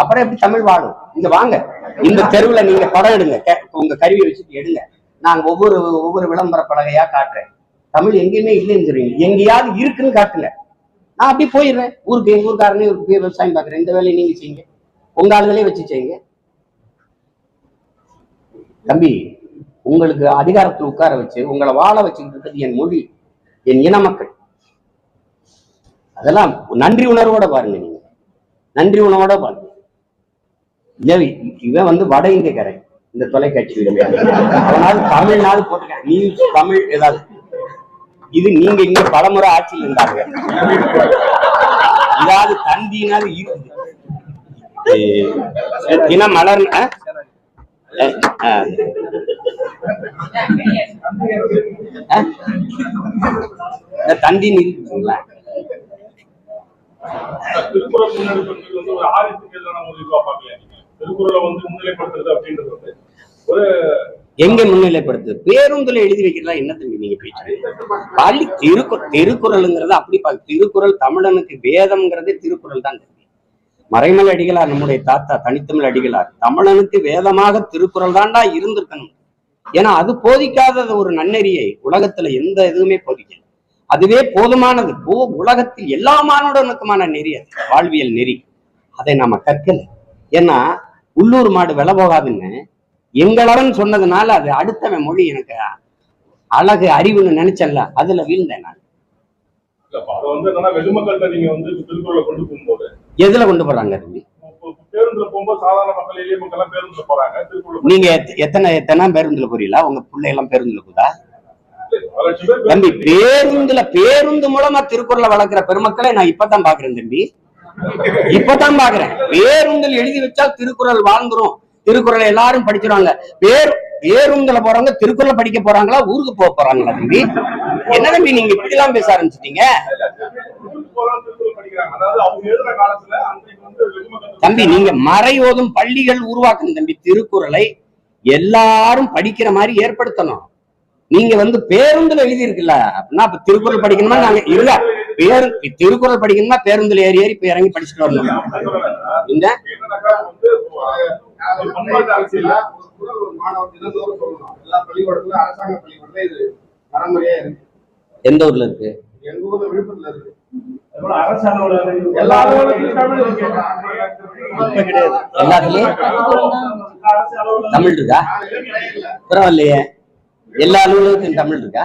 அப்புறம் எப்படி தமிழ் வாழும்? இங்க வாங்க. இந்த தெருவுல நீங்க படம் எடுங்க. உங்க கருவியை வச்சுட்டு எடுங்க. நாங்க ஒவ்வொரு ஒவ்வொரு விளம்பர பலகையா காட்டுறேன். தமிழ் எங்கேயுமே இல்லைன்னு சொல்றீங்க. எங்கேயாவது இருக்குன்னு காட்டுங்க. நான் அப்படி போயிடுறேன். ஊருக்கு எங்க ஊருக்காரனே ஊருக்கு போய் விவசாயம் பாக்குறேன் இந்த வேலையை நீங்க செய்யுங்க. உங்க ஆளுகளே வச்சு செய்யுங்க. தம்பி உங்களுக்கு அதிகாரத்தில் உட்கார வச்சு உங்களை வாழ வச்சுக்கிட்டு இருக்கிறது என் மொழி என் இன மக்கள். அதெல்லாம் நன்றி உணர்வோட பாருங்க நீங்க. நன்றி உணவோட பாருங்க இவன் வந்து வட இந்தியக்காரன். இந்த தொலைக்காட்சி அவனாவது தமிழ்னாவது போட்டுக்க நியூஸ் தமிழ் ஏதாவது. இது நீங்க இங்க பலமுறை ஆட்சியில் இருந்தாங்க இதாவது தந்தினாலும் இருக்குது தினம் மலர் தந்தின்னு இருக்குங்களா திருக்குறள் முன்னெடுக்கிறது வந்து ஒரு ஆதித்துக்கு எதிரான ஒரு இதுவா பார்க்கல திருக்குறளை வந்து முன்னிலைப்படுத்துறது அப்படின்றது வந்து ஒரு எங்க முன்னிலைப்படுத்து? பேருந்துல எழுதி வைக்கிறதா என்ன தம்பி நீங்க பேச்சு? பள்ளி திருக்குறள் திருக்குறளுங்கிறது அப்படி பார்க்க திருக்குறள் தமிழனுக்கு வேதம்ங்கிறதே திருக்குறள் தான் தம்பி. மறைமலை அடிகளார் நம்முடைய தாத்தா தனித்தமிழ் அடிகளார். தமிழனுக்கு வேதமாக திருக்குறள் தான்டா இருந்திருக்கணும். ஏன்னா அது போதிக்காத ஒரு நன்னெறியை உலகத்துல எந்த இதுவுமே போதிக்கல. அதுவே போதுமானது. போ உலகத்தில் எல்லா மானுடனுக்குமான நெறி அது. வாழ்வியல் நெறி. அதை நாம கற்கல. ஏன்னா உள்ளூர் மாடு விலை போகாதுன்னு எங்களவன் சொன்னதுனால அது அடுத்தவன் மொழி எனக்கு அழகு அறிவுன்னு நினைச்சல அதுல வீழ்ந்தேன் நான். எதுல கொண்டு போறாங்க நீங்க எத்த- எத்தனை எத்தனை பேருந்துல போறீங்களா? உங்க பிள்ளை எல்லாம் பேருந்துல போதா தம்பி பேருந்துல பேருந்து மூலமா திருக்குறளை வளர்க்கிற பெருமக்களை நான் இப்பதான் பாக்குறேன் தம்பி. இப்பதான் பாக்குறேன் பேருந்தில் எழுதி வச்சா திருக்குறள் வாழ்ந்துரும். திருக்குறளை எல்லாரும் படிச்சிருவாங்க. பேர் பேருந்துல போறவங்க திருக்குறளை படிக்க போறாங்களா ஊருக்கு போக போறாங்களா தம்பி? என்ன தம்பி நீங்க இப்படி எல்லாம் பேச ஆரம்பிச்சிட்டீங்க? தம்பி நீங்க மறை ஓதும் பள்ளிகள் உருவாக்கணும் தம்பி திருக்குறளை எல்லாரும் படிக்கிற மாதிரி ஏற்படுத்தணும். நீங்க வந்து பேருந்துல எழுதி இருக்குல்ல அப்படின்னா இப்ப திருக்குறள் படிக்கணுமா? நாங்க இல்ல. பேரு திருக்குறள் படிக்கணுமா? பேருந்துல ஏறி ஏறி போய் இறங்கி படிச்சுட்டு வரணும்? இந்த எந்த ஊர்ல இருக்கு? எல்லாத்துலயும். தமிழ் இருக்கா? பரவாயில்லையே. எல்லா அலுவலகத்திலும் தமிழ் இருக்கா?